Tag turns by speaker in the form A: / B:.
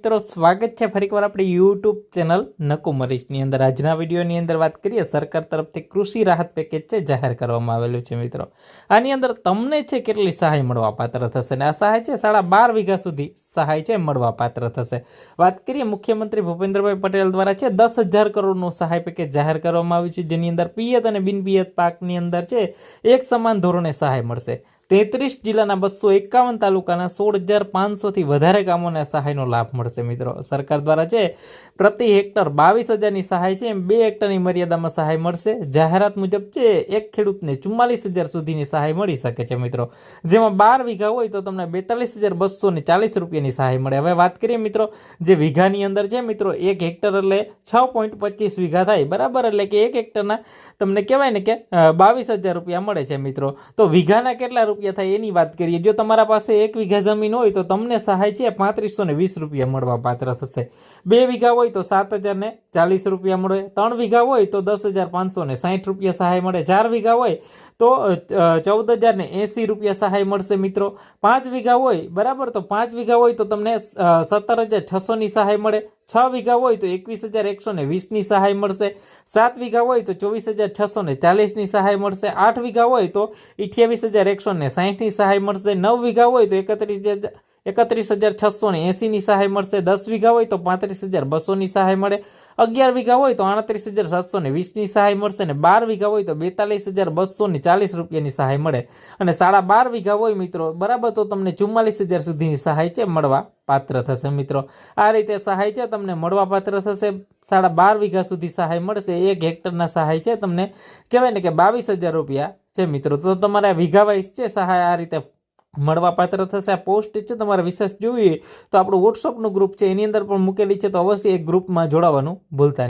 A: મિત્રો, સ્વાગત છે ફરીકવાર આપણી યુટ્યુબ ચેનલ નકુમરીશની અંદર. આજના વિડીયોની અંદર વાત કરીએ, સરકાર તરફથી કૃષિ રાહત પેકેજ છે, જાહેર કરવામાં આવેલું છે મિત્રો. આની અંદર તમને છે કેટલી સહાય મળવા પાત્ર થશે અને આ સહાય છે સાડા બાર વીઘા સુધી સહાય છે મળવા પાત્ર થશે. વાત કરીએ મુખ્યમંત્રી ભૂપેન્દ્રભાઈ પટેલ દ્વારા છે, દસ હજાર કરોડનું સહાય પેકેજ જાહેર કરવામાં આવ્યું છે, જેની અંદર પિયત અને બિનપિયત પાકની અંદર છે, એક સમાન ધોરણે સહાય મળશે. તેત્રીસ જિલ્લાના બસો એકાવન તાલુકાના સોળ હજાર પાંચસોથી વધારે ગામોને સહાયનો લાભ મળશે મિત્રો. સરકાર દ્વારા છે પ્રતિ હેક્ટર બાવીસ હજારની સહાય છે, એમ બે હેક્ટરની મર્યાદામાં સહાય મળશે. જાહેરાત મુજબ છે એક ખેડૂતને ચુમ્માલીસ હજાર સુધીની સહાય મળી શકે છે મિત્રો. જેમાં બાર વીઘા હોય તો તમને બેતાલીસ હજાર બસો ને ચાલીસ રૂપિયાની સહાય મળે. હવે વાત કરીએ મિત્રો જે વીઘાની અંદર છે મિત્રો, એક હેક્ટર એટલે છ પોઈન્ટ પચીસ વીઘા થાય. બરાબર એટલે કે એક હેક્ટરના તમને કહેવાય ને કે બાવીસ હજાર રૂપિયા મળે છે મિત્રો. તો વીઘાના કેટલા રૂપિયા થાય એની વાત કરીએ. જો તમારા પાસે એક વીઘા જમીન હોય તો તમને સહાય છે પાંત્રીસો ને વીસ રૂપિયા મળવા પાત્ર થશે. બે વીઘા હોય તો સાત હજાર ને ચાલીસ રૂપિયા મળે. ત્રણ વીઘા હોય તો દસ હજાર પાંચસો ને સાઠ રૂપિયા સહાય મળે. ચાર વીઘા હોય તો ચૌદ હજાર ને એંસી રૂપિયા સહાય મળશે મિત્રો. પાંચ વીઘા હોય, બરાબર? તો પાંચ વીઘા હોય તો તમને સત્તર હજાર છસોની સહાય મળે. છ વીઘા હોય તો એકવીસ હજાર એકસો ને વીસની સહાય મળશે. સાત વીઘા હોય તો ચોવીસ હજાર છસો ને ચાલીસની સહાય મળશે. આઠ વીઘા હોય તો અઠ્યાવીસ હજાર એકસો ને સાહીઠની સહાય મળશે. નવ વીઘા હોય તો એકત્રીસ હજાર એકત્રીસ હજાર છસો ને એંસીની સહાય મળશે. દસ વીઘા હોય તો પાંત્રીસ હજાર બસોની સહાય મળે. અગિયાર વીઘા હોય તો આડત્રીસ હજાર સાતસો ને વીસની સહાય મળશે અને બાર વીઘા હોય તો બેતાલીસ હજાર બસો ને ચાલીસ રૂપિયાની સહાય મળે. અને સાડા બાર વીઘા હોય મિત્રો, બરાબર તો તમને ચુમ્માલીસ હજાર સુધીની સહાય છે, મળવા પાત્ર થશે મિત્રો. આ રીતે સહાય છે, તમને મળવા પાત્ર થશે. સાડા બાર વીઘા સુધી સહાય મળશે. એક હેક્ટરના સહાય છે, તમને કહેવાય ને કે બાવીસ હજાર રૂપિયા છે મિત્રો. તો તમારે વીઘા વાઇઝ છે સહાય આ રીતે મળવા પાત્ર થશે. આ પોસ્ટ છે, તમારે વિશેષ જોઈએ તો આપણું વોટ્સઅપનું ગ્રુપ છે, એની અંદર પણ મૂકેલી છે, તો અવશ્ય એક ગ્રુપમાં જોડાવાનું ભૂલતા